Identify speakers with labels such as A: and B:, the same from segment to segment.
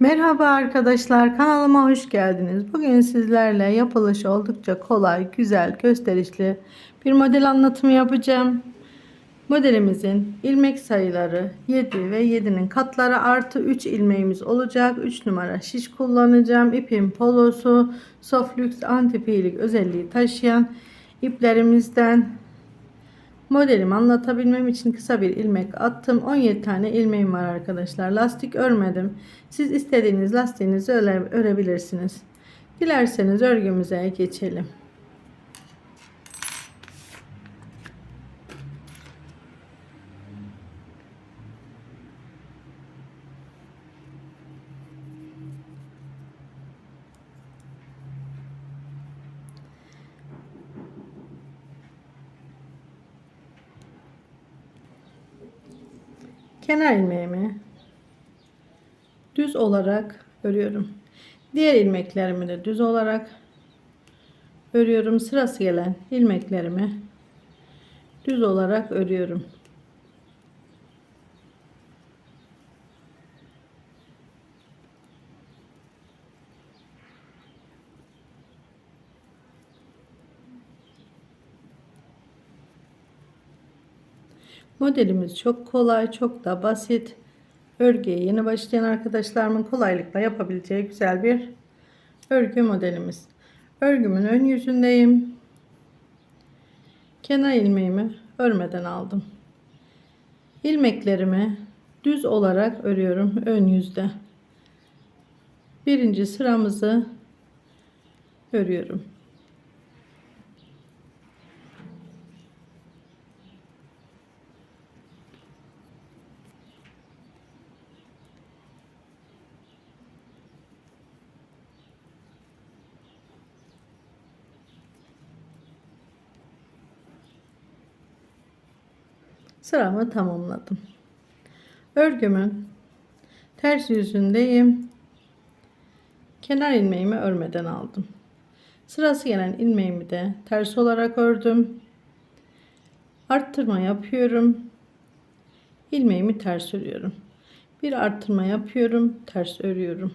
A: Merhaba arkadaşlar kanalıma hoş geldiniz. Bugün sizlerle yapılışı oldukça kolay, güzel, gösterişli bir model anlatımı yapacağım. Modelimizin ilmek sayıları 7 ve 7'nin katları artı 3 ilmeğimiz olacak. 3 numara şiş kullanacağım. İpim polosu Soflux antipilik özelliği taşıyan iplerimizden Modelimi anlatabilmem için kısa bir ilmek attım. 17 tane ilmeğim var arkadaşlar. Lastik örmedim. Siz istediğiniz lastiğinizi öre, örebilirsiniz. Dilerseniz örgümüze geçelim. Kenar ilmeğimi düz olarak örüyorum. Diğer ilmeklerimi de düz olarak örüyorum. Sırası gelen ilmeklerimi düz olarak örüyorum. Modelimiz çok kolay, çok da basit. Örgüye yeni başlayan arkadaşlarımın kolaylıkla yapabileceği güzel bir örgü modelimiz. Örgümün ön yüzündeyim. Kenar ilmeğimi örmeden aldım. İlmeklerimi düz olarak örüyorum ön yüzde. Birinci sıramızı örüyorum. Sıramı tamamladım. Örgümün ters yüzündeyim. Kenar ilmeğimi örmeden aldım. Sırası gelen ilmeğimi de ters olarak ördüm. Arttırma yapıyorum. İlmeğimi ters örüyorum. Bir arttırma yapıyorum, ters örüyorum.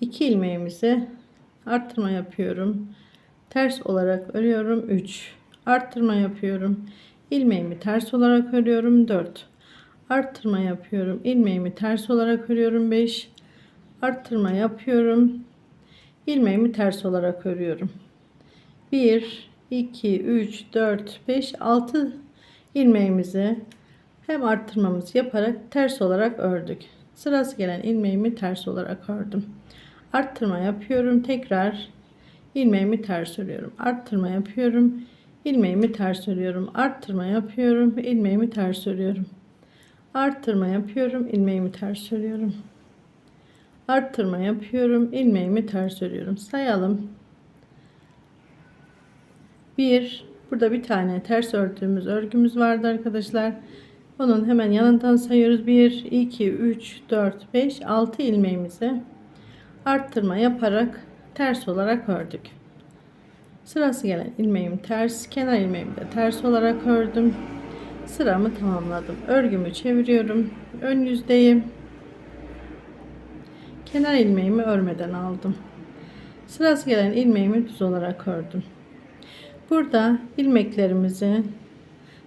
A: İki ilmeğimizi arttırma yapıyorum. Ters olarak örüyorum 3. Arttırma yapıyorum ilmeğimi ters olarak örüyorum 4 arttırma yapıyorum. İlmeğimi ters olarak örüyorum 5 arttırma yapıyorum. İlmeğimi ters olarak örüyorum. 1 2 3 4 5 6 ilmeğimizi hem arttırmamızı yaparak ters olarak ördük. Sırası gelen ilmeğimi ters olarak ördüm. Arttırma yapıyorum tekrar ilmeğimi ters örüyorum. Arttırma yapıyorum ilmeğimi ters örüyorum. Arttırma yapıyorum. İlmeğimi ters örüyorum. Arttırma yapıyorum. İlmeğimi ters örüyorum. Arttırma yapıyorum. İlmeğimi ters örüyorum. Sayalım. 1 burada bir tane ters ördüğümüz örgümüz vardı arkadaşlar. Onun hemen yanından sayıyoruz. 1 2 3 4 5 6 ilmeğimizi arttırma yaparak ters olarak ördük Sırası gelen ilmeğim ters, kenar ilmeğimi de ters olarak ördüm. Sıramı tamamladım. Örgümü çeviriyorum. Ön yüzdeyim. Kenar ilmeğimi örmeden aldım. Sırası gelen ilmeğimi düz olarak ördüm. Burada ilmeklerimizi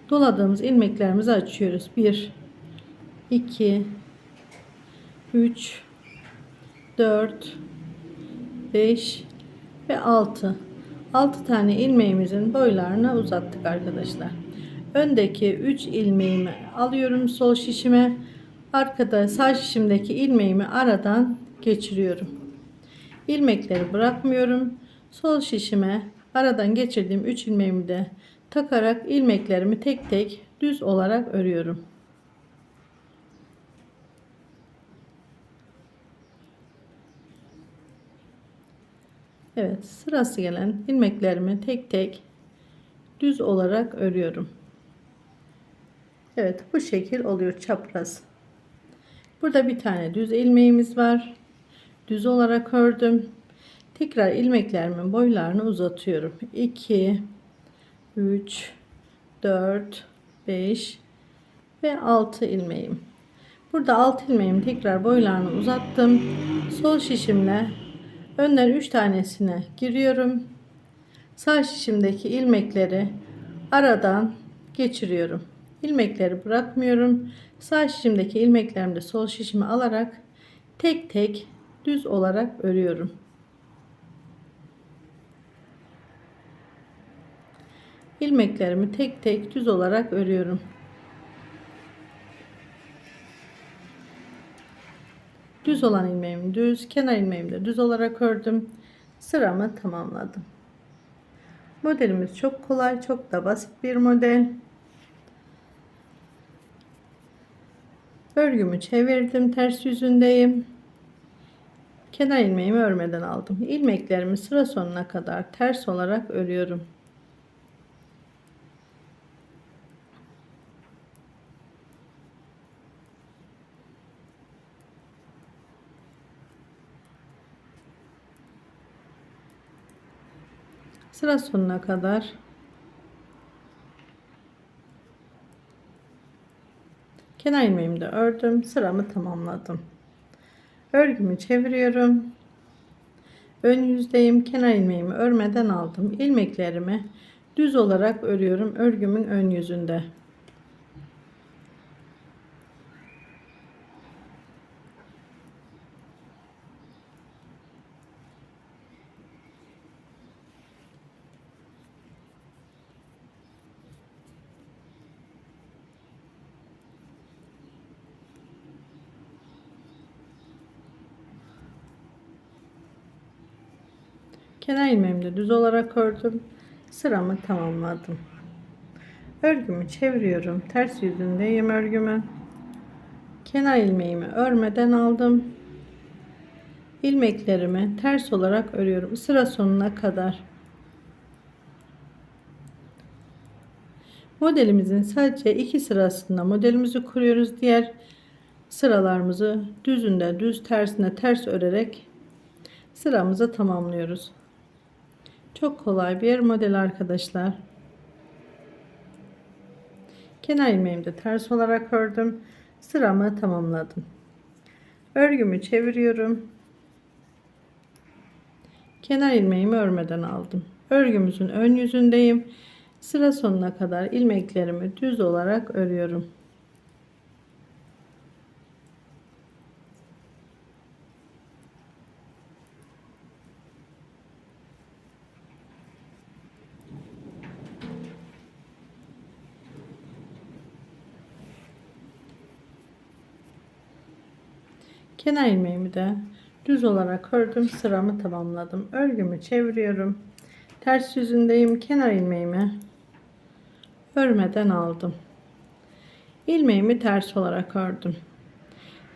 A: doladığımız ilmeklerimizi açıyoruz. 1 2 3 4 5 ve 6 6 tane ilmeğimizin boylarını uzattık arkadaşlar. Öndeki 3 ilmeğimi alıyorum sol şişime. Arkada sağ şişimdeki ilmeğimi aradan geçiriyorum. İlmekleri bırakmıyorum. Sol şişime aradan geçirdiğim 3 ilmeğimi de takarak ilmeklerimi tek tek düz olarak örüyorum. Evet sırası gelen ilmeklerimi tek tek düz olarak örüyorum. Evet bu şekil oluyor çapraz. Burada bir tane düz ilmeğimiz var. Düz olarak ördüm. Tekrar ilmeklerimin boylarını uzatıyorum. 2 3 4 5 ve 6 ilmeğim. Burada 6 ilmeğimi tekrar boylarını uzattım. Sol şişimle önden 3 tanesine giriyorum. Sağ şişimdeki ilmekleri aradan geçiriyorum. İlmekleri bırakmıyorum. Sağ şişimdeki ilmeklerimi de sol şişime alarak tek tek düz olarak örüyorum. ilmeklerimi tek tek düz olarak örüyorum. Düz olan ilmeğimi düz, kenar ilmeğimi de düz olarak ördüm. Sıramı tamamladım. Modelimiz çok kolay, çok da basit bir model. Örgümü çevirdim, ters yüzündeyim. Kenar ilmeğimi örmeden aldım. İlmeklerimi sıra sonuna kadar ters olarak örüyorum. Sıra sonuna kadar. Kenar ilmeğimi de ördüm. Sıramı tamamladım. Örgümü çeviriyorum. Ön yüzdeyim. Kenar ilmeğimi örmeden aldım. İlmeklerimi düz olarak örüyorum örgümün ön yüzünde Kenar ilmeğimi de düz olarak ördüm. Sıramı tamamladım. Örgümü çeviriyorum. Ters yüzündeyim örgümü. Kenar ilmeğimi örmeden aldım. İlmeklerimi ters olarak örüyorum. Sıra sonuna kadar. Modelimizin sadece iki sırasında modelimizi kuruyoruz. Diğer sıralarımızı düzünde düz tersine ters örerek sıramızı tamamlıyoruz. Çok kolay bir model arkadaşlar. Kenar ilmeğimi de ters olarak ördüm. Sıramı tamamladım. Örgümü çeviriyorum. Kenar ilmeğimi örmeden aldım. Örgümüzün ön yüzündeyim. Sıra sonuna kadar ilmeklerimi düz olarak örüyorum. Kenar ilmeğimi de düz olarak ördüm. Sıramı tamamladım. Örgümü çeviriyorum. Ters yüzündeyim. Kenar ilmeğimi örmeden aldım. Ilmeğimi ters olarak ördüm.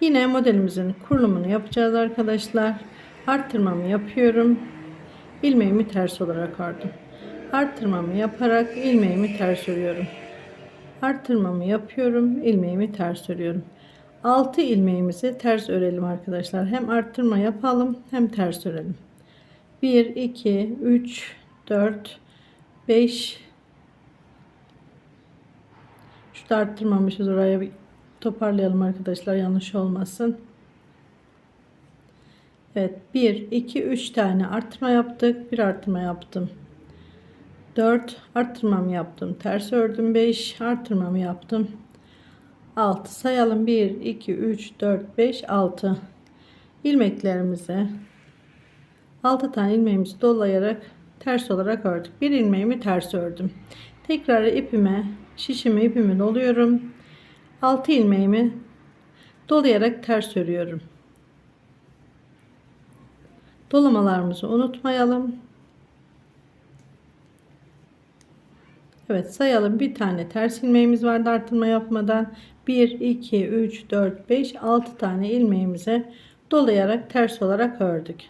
A: Yine modelimizin kurulumunu yapacağız arkadaşlar. Arttırmamı yapıyorum. Ilmeğimi ters olarak ördüm. Arttırmamı yaparak ilmeğimi ters örüyorum. Arttırmamı yapıyorum. ilmeğimi ters örüyorum. 6 ilmeğimizi ters örelim arkadaşlar. Hem arttırma yapalım hem ters örelim. 1 2 3 4 5 Şu da arttırmamışız oraya bir toparlayalım arkadaşlar yanlış olmasın. Evet 1 2 3 tane arttırma yaptık. Bir arttırma yaptım. 4 arttırmamı yaptım. Ters ördüm 5 arttırmamı yaptım. 6 sayalım. 1 2 3 4 5 6 ilmeklerimize 6 tane ilmeğimizi dolayarak ters olarak ördük. Bir ilmeğimi ters ördüm. Tekrar ipime şişimi ipimi doluyorum. 6 ilmeğimi dolayarak ters örüyorum. Dolamalarımızı unutmayalım Evet sayalım. Bir tane ters ilmeğimiz vardı artırma yapmadan. 1 2 3 4 5 6 tane ilmeğimize dolayarak ters olarak ördük.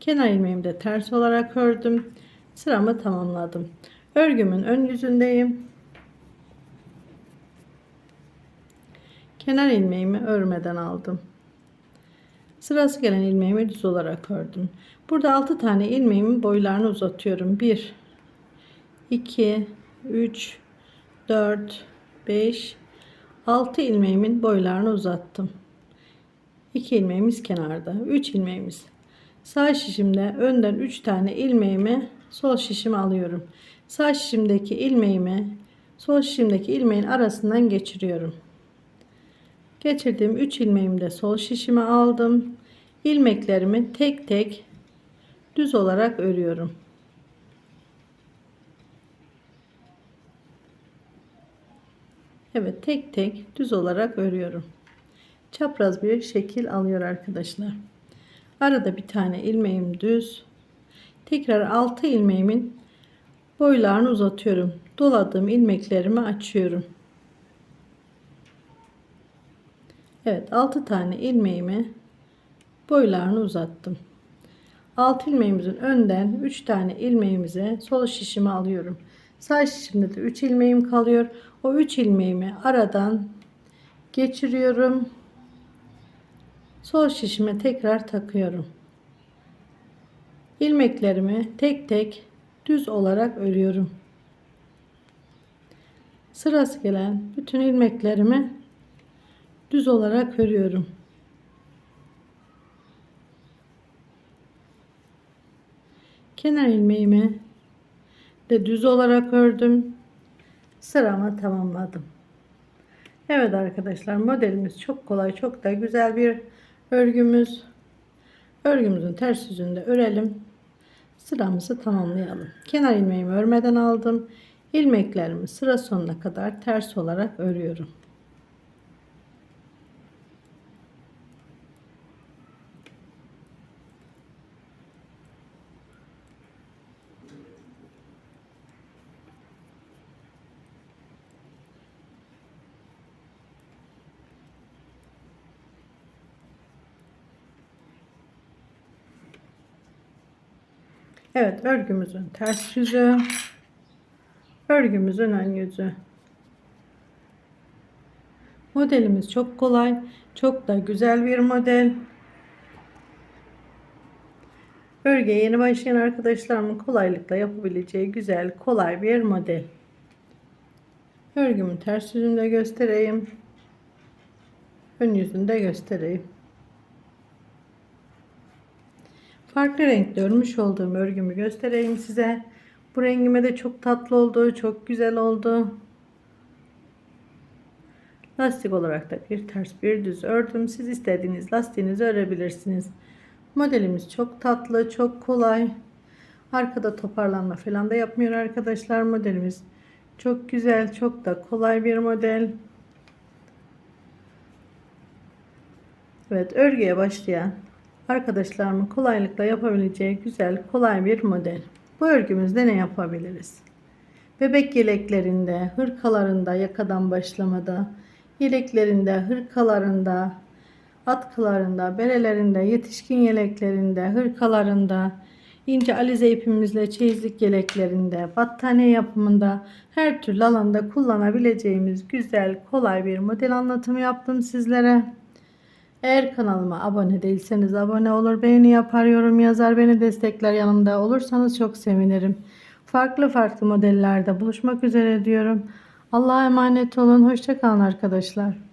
A: Kenar ilmeğimi de ters olarak ördüm. Sıramı tamamladım. Örgümün ön yüzündeyim. Kenar ilmeğimi örmeden aldım. Sırası gelen ilmeğimi düz olarak ördüm. Burada 6 tane ilmeğimin boylarını uzatıyorum. 1 2 3 4 5 6 ilmeğimin boylarını uzattım 2 ilmeğimiz kenarda. 3 ilmeğimiz. Sağ şişimde önden 3 tane ilmeğimi sol şişime alıyorum. Sağ şişimdeki ilmeğimi sol şişimdeki ilmeğin arasından geçiriyorum. Geçirdiğim 3 ilmeğimi de sol şişime aldım. İlmeklerimi tek tek düz olarak örüyorum. Evet tek tek düz olarak örüyorum. Çapraz bir şekil alıyor arkadaşlar. Arada bir tane ilmeğim düz. Tekrar 6 ilmeğimin boylarını uzatıyorum. Doladığım ilmeklerimi açıyorum. Evet 6 tane ilmeğimi boylarını uzattım. 6 ilmeğimizin önden 3 tane ilmeğimize sol şişimi alıyorum. Sağ şişimde de 3 ilmeğim kalıyor. O 3 ilmeğimi aradan geçiriyorum. Sol şişime tekrar takıyorum. İlmeklerimi tek tek düz olarak örüyorum. Sırası gelen bütün ilmeklerimi düz olarak örüyorum. Kenar ilmeğimi de düz olarak ördüm. Sıramı tamamladım. Evet arkadaşlar modelimiz çok kolay çok da güzel bir örgümüz. Örgümüzün ters yüzünde örelim. Sıramızı tamamlayalım. Kenar ilmeğimi örmeden aldım. İlmeklerimi sıra sonuna kadar ters olarak örüyorum. Evet örgümüzün ters yüzü. Örgümüzün ön yüzü. Modelimiz çok kolay. Çok da güzel bir model. Örgüye yeni başlayan arkadaşlarımın kolaylıkla yapabileceği güzel, kolay bir model. Örgümün ters yüzünü de göstereyim. Ön yüzünü de göstereyim. Farklı renkte örmüş olduğum örgümü göstereyim size. Bu rengime de çok tatlı oldu. Çok güzel oldu. Lastik olarak da bir ters bir düz ördüm. Siz istediğiniz lastiğinizi örebilirsiniz. Modelimiz çok tatlı, çok kolay. Arkada toparlanma falan da yapmıyor arkadaşlar. Modelimiz çok güzel, çok da kolay bir model. Evet, örgüye başlayan arkadaşlarımın kolaylıkla yapabileceği güzel, kolay bir model. Bu örgümüzde ne yapabiliriz? Bebek yeleklerinde, hırkalarında, yakadan başlamada, yeleklerinde, hırkalarında, atkılarında, berelerinde, yetişkin yeleklerinde, hırkalarında, ince alize ipimizle çeyizlik yeleklerinde, battaniye yapımında her türlü alanda kullanabileceğimiz güzel, kolay bir model anlatımı yaptım sizlere. Eğer kanalıma abone değilseniz abone olur, beğeni yapar, yorum yazar, beni destekler yanımda olursanız çok sevinirim. Farklı farklı modellerde buluşmak üzere diyorum. Allah'a emanet olun. Hoşçakalın arkadaşlar.